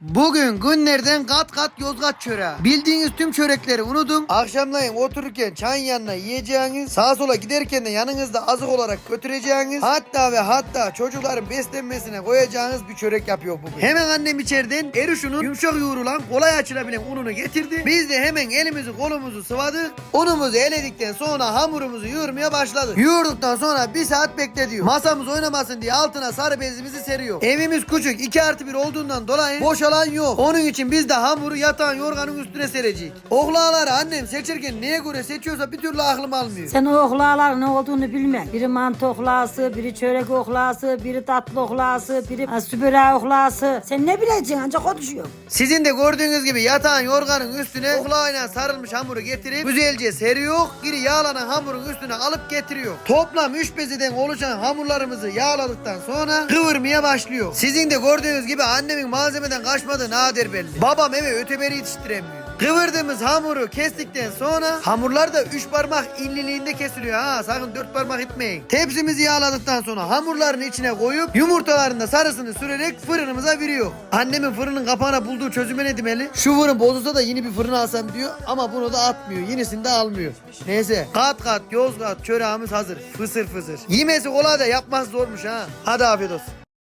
Bugün günlerden kat kat Yozgat çöreği. Bildiğiniz tüm çörekleri unutun. Akşamleyin otururken çayın yanına yiyeceğiniz, sağa sola giderken de yanınızda azık olarak götüreceğiniz, hatta ve hatta çocukların beslenmesine koyacağınız bir çörek yapıyor bugün. Hemen annem içeriden erişunun yumuşak yoğrulan kolay açılabilen ununu getirdi. Biz de hemen elimizi kolumuzu sıvadık. Unumuzu eledikten sonra hamurumuzu yoğurmaya başladık. Yoğurduktan sonra bir saat beklediyor. Masamız oynamasın diye altına sarı bezimizi seriyor. Evimiz küçük 2 artı 1 olduğundan dolayı boşalan yok. Onun için biz de hamuru yatağın yorganın üstüne serecek. Oğlaları annem seçerken neye göre seçiyorsa bir türlü aklım almıyor. Sen o oklaların ne olduğunu bilmem. Biri mantı oklası, biri çörek oklası, biri tatlı oklası, biri ha, sübüre oklası. Sen ne bileceksin ancak konuşuyorsun. Sizin de gördüğünüz gibi yatağın yorganın üstüne oklağıyla sarılmış hamuru getirip güzelce seriyor. Geri yağlanan hamurun üstüne alıp getiriyor. Toplam 3 bezeden oluşan hamurlarımızı yağladıktan sonra kıvırmaya başlıyor. Sizin de gördüğünüz gibi annemin malzemeden kaçmadığı nadir belli. Babam eve öteberi yetiştiremiyor. Kıvırdığımız hamuru kestikten sonra hamurlar da 3 parmak inliliğinde kesiliyor ha sakın 4 parmak itmeyin. Tepsimizi yağladıktan sonra hamurların içine koyup yumurtaların da sarısını sürerek fırınımıza veriyor. Annemin fırının kapağına bulduğu çözüme ne demeli? Şu fırın bozulsa da yeni bir fırın alsam diyor ama bunu da atmıyor. Yenisini de almıyor. Neyse kat kat yozgat çöreğimiz hazır. Fısır fısır. Yemesi kolay da yapması zormuş ha. Hadi afiyet olsun.